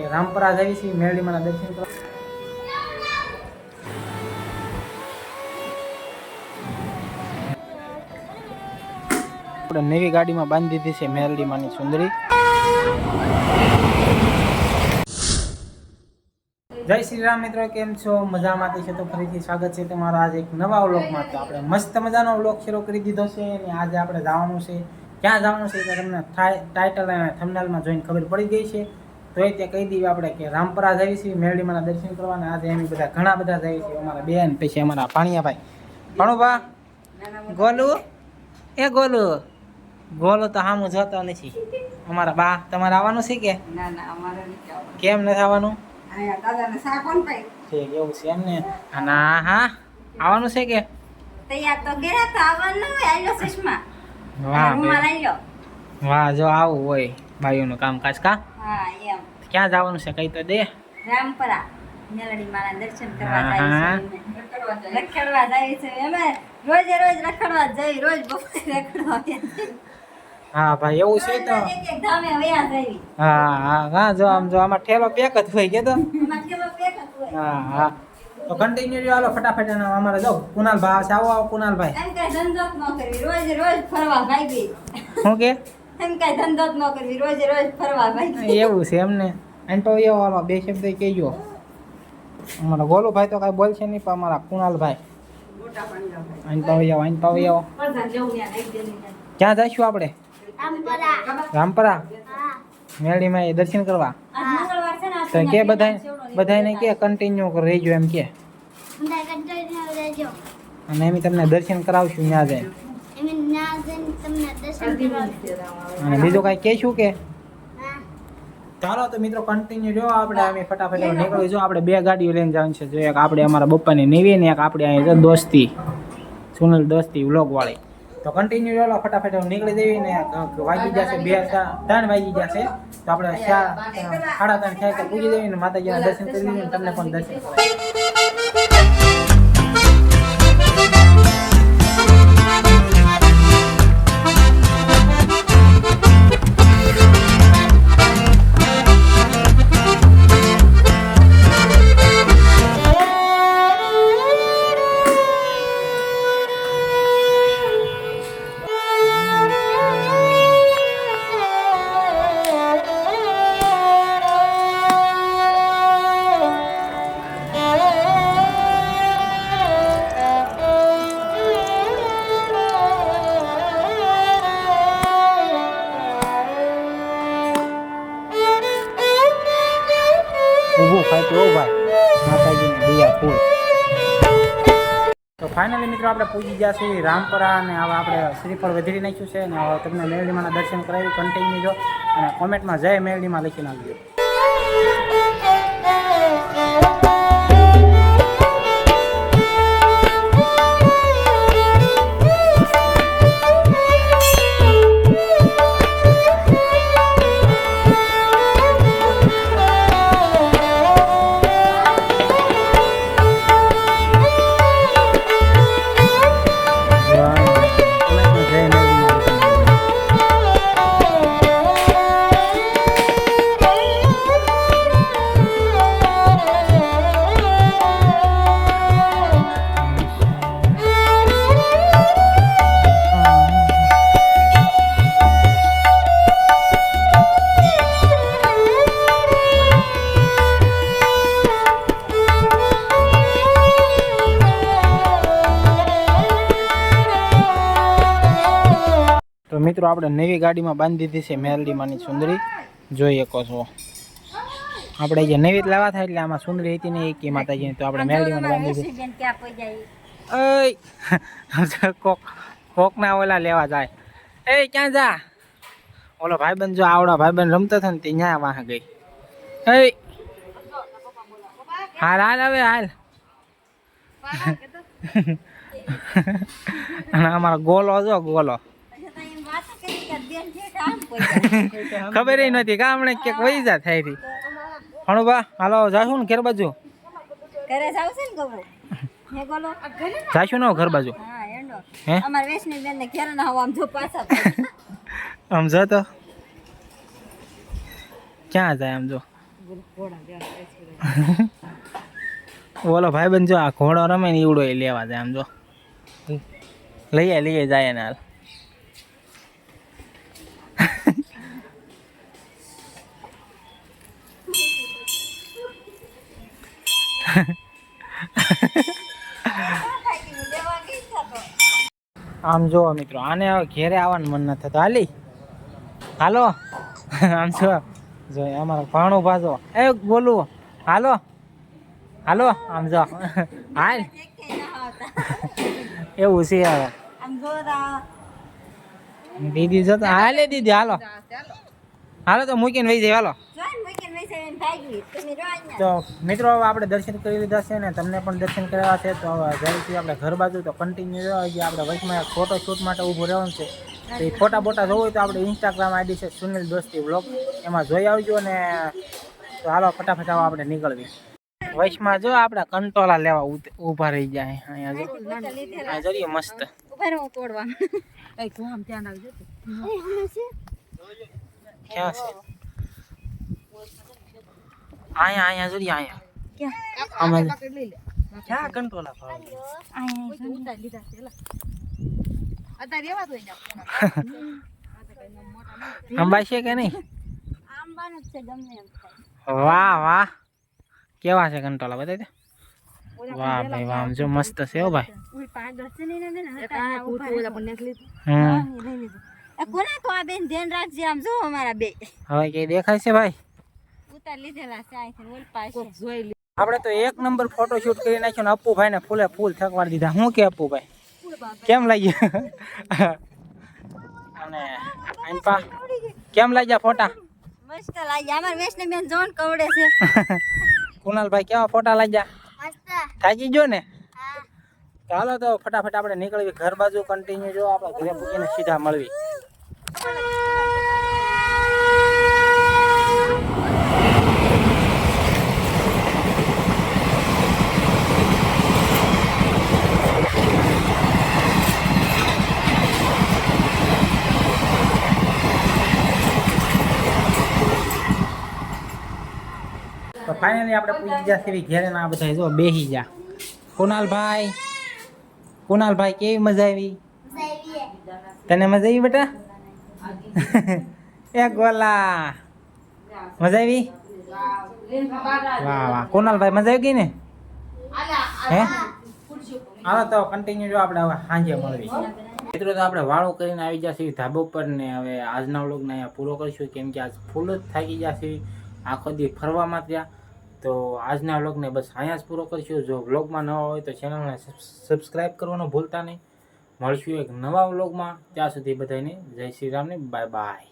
રામપરા જઈ છીએ મેરડીમાંના દર્શન કરવા. આપણે નવી ગાડીમાં બાંધી દીધી છે મેરડીમાંની સુંદરી. જય શ્રી રામ મિત્રો કેમ છો? મજામાંથી છે તો ફરીથી સ્વાગત છે તમારા આજે એક નવા વ્લોગમાં. તો આપણે મસ્ત મજાનો વ્લોગ શરૂ કરી દીધો છે અને આજે આપણે જવાનું છે. ક્યાં જવાનું છે તમને ટાઇટલ અને થમનાલમાં જોઈને ખબર પડી ગઈ છે. તો એ તે કહી દઈએ આપણે કે રામપરા જઈએ છીએ મેરડીમાંના દર્શન કરવાના. આજે એમ બધા ઘણા બધા જઈએ છીએ. અમારા બેન પછી અમારા પાણીયાભાઈ ભણુભા ગોલુ? એ ગોલુ? ગોલુ તો હામું જોતો નથી. અમારા બા તમારે આવવાનું છે કે? ના ના. કેમ નથી આવવાનું? ઠીક એવું છે એમ અને ના. હા આવવાનું છે કે? વાહ વાહ જો આવું હોય ભાઈઓનું કામકાજ કા? હા ક્યાં જવાનું છે કઈ તો દે. રામપરા. મેલડી માના દર્શન કરવા હા, હા. જાય છે રખડવા જાય છે અમે રોજે રોજ રખડવા જઈ રોજ બપોરે રખડવા હા ભાઈ એવું છે તો. હા હા હા જો આમ જો આમાં ઠેલો પેક જ હોય કે તો. હા હા. તો કન્ટિન્યુ હાલો ફટાફટ એના અમારે જો કુનાલ ભાઈ આવશે. આવો આવો કુનાલ ભાઈ. એમ કઈ ધંધો ન કરવી. રોજ રોજ ફરવા શું કે? એમ કઈ ધંધો ન કરવી. રોજ રોજ ફરવા એવું છે એમને. એમ તો એવો હાલો બે શબ્દ કહેજો. અમારા ગોલુભાઈ તો કાંઈ બોલશે નહીં પણ અમારા કુણાલભાઈ. ભાઈ પાવી આવો પાવી આવો. ક્યાં જઈશું આપણે? રામપરા. મેળીમાં એ દર્શન કરવા. તો કે બધા બધાયને કે કન્ટિન્યુ રહેજો એમ કે. અને એમ તમને દર્શન કરાવશું ત્યાં જાય. અને બીજું કાંઈ કહેશું કે? ચાલો તો મિત્રો કન્ટિન્યુ જો આપણે અમે ફટાફટ નીકળી જો આપણે બે ગાડીઓ લઈને જવાનું છે. જો એક આપણે અમારા બપ્પાની નેવી ને એક આપણે અહીં જો દોસ્તી. સુનલ દોસ્તી વ્લોગ વાળી તો કન્ટિન્યુ ચાલો ફટાફટ નીકળી દેવી ને વાગી જશે બે ત્રણ વાગી જશે તો આપણે સાડા ત્રણ થાય તો પૂજી દેવી ને માતાજીના દર્શન કરી દઈએ તમને પણ દર્શન કરાવી આપણે પૂજી છીએ રામપરા અને હવે આપણે શ્રીફળ વધારી નાખ્યું છે અને તમને મેરડીમાંના દર્શન કરાવી કન્ટિન્યુ જો. અને કોમેન્ટમાં જય મેળડીમાં લખી નાખજો. મિત્રો આપણે નવી ગાડીમાં બાંધી દીધી છે મેરડીમાંની સુંદરી. જોઈ શકો છો આપણે જે નવી લાવવા થાય એટલે આમાં સુંદરી હતી ને એક માતાજીની તો આપણે મેરડીમાં બાંધી દીધી. કોક કોકના ઓલા લેવા જાય. એ ક્યાં જા? ઓલો ભાઈબંધ જો આવડા ભાઈબંધ રમતો હતો ને તે ન્યા વાહ ગઈ. એ હાલ હાલ હવે હાલ. અમારો ગોલો જો ગોલો. બેન એ કે નથી કે હમણાં ક્યાંક વહી જા થઈ રહી હણુબા હાલો જાશું ને ઘેર બાજુ? ઘરે જાવ છે ને ગબડું હે જાશું ને ઘર બાજુ? હા એંડો અમાર વેશની બેન ને ઘેર ના આમ જો પાછા આમ જો તો. ક્યાં જાય આમ જો? ઓલો ભાઈ જો આ ઘોડો રમે ને ઈવડો એ લેવા જાય આમ જો. લઈએ લઈએ જાય ને હાલ. આમ જો મિત્રો આને ઘેરે આવવાનું મન ન થતું. હાલી? હાલો? આમ જો જો અમારો ભાણો ભાજો. એ બોલું. હાલો? હાલો? આમ જો. હાલ. એવું છે હવે. આમ જો દીદી જો તો હાલે દીદી હાલો. હાલો તો મૂકીને વહી જાય હાલો. તો મિત્રો આપણે દર્શન કરી લીધા છે ને તમને પણ દર્શન કરાવ્યા છે તો હવે આપણે ઘર બાજુ તો કન્ટિન્યુ રહ્યો જે આપણે વચમાં એક ફોટો શૂટ માટે ઊભું રહેવાનું છે. તો એ ફોટા બોટા જોવું હોય તો આપણે ઇન્સ્ટાગ્રામ આઈડી છે સુનિલ દોસ્તી બ્લોગ એમાં જોઈ આવજો ને તો હાલો ફટાફટ આવો આપણે નીકળવી. વચમાં જો આપણે કંટોલા લેવા ઊભા રહી જાય. અહીંયા જો. મસ્ત. રહો તોડવાનું કઈ તું આમ ધ્યાન આવજો ક્યાં છે? આયા આયા જોઈએ આયા ક્યાં? આમાં ક્યાં કંટોલા ભાવ અહીંયા લીધા અંબાઈ છે કે નહીં? આંબાનું છે ગમે એમ વાહ વાહ. કેવા છે કંટોલા બતાવી દે વાહ ભાઈ વાહ જો મસ્ત છે હો ભાઈ. ને ને કોના કો આ બેન ધ્યાન રાખજે આમ જો અમારા બે. હવે કઈ દેખાય છે ભાઈ? ઉતાર લીધેલા છે અહીંથી ઓલ પાસે આપણે તો એક નંબર ફોટો શૂટ કરી નાખ્યો ને અપ્પુભાઈ ને ફૂલે ફૂલ થકવાડી દીધા. હું કે અપ્પુભાઈ? કેમ લાગ્યા? અને આનપા કેમ લાગ્યા ફોટા મસ્ત લાગ્યા. અમાર વેસને બેન જોન કવડે છે. કુનાલભાઈ કેવા ફોટા લાગ્યા? થાકી ગયો ને? ચાલો તો ફટાફટ આપણે નીકળવી ઘર બાજુ કન્ટિન્યુ જો આપણે ઘરે પૂછીને સીધા મળવી ફાઇનલી આપણે પૂછી ગયા સેવી ઘેરે ના બધા જો બેહી જા કુનાલભાઈ કુનાલભાઈ કેવી મજા આવી? તને મજા આવી બેટા? એ ગોલા. મજા આવી? વાહ વાહ. કુનાલભાઈ મજા આવી ગઈ ને? હે? હાલો તો કન્ટિન્યુ જો આપણે હવે સાંજે મળવી મિત્રો તો આપણે વાળો કરીને આવી ગયા ધાબો પર ને હવે આજના વ્લોગને અહીંયા પૂરો કરીશું. કેમ કે આજ ફૂલ જ થાકી છીએ આખો દી ફરવામાં ત્યાં તો આજના વ્લોગને બસ અહીંયા જ પૂરો કરીશું. જો વ્લોગમાં નવા હોય તો ચેનલને સબસ્ક્રાઈબ કરવાનું ભૂલતા નહીં. મળશું એક નવા વ્લોગમાં. ત્યાં સુધી બધાને જય શ્રી રામને બાય બાય.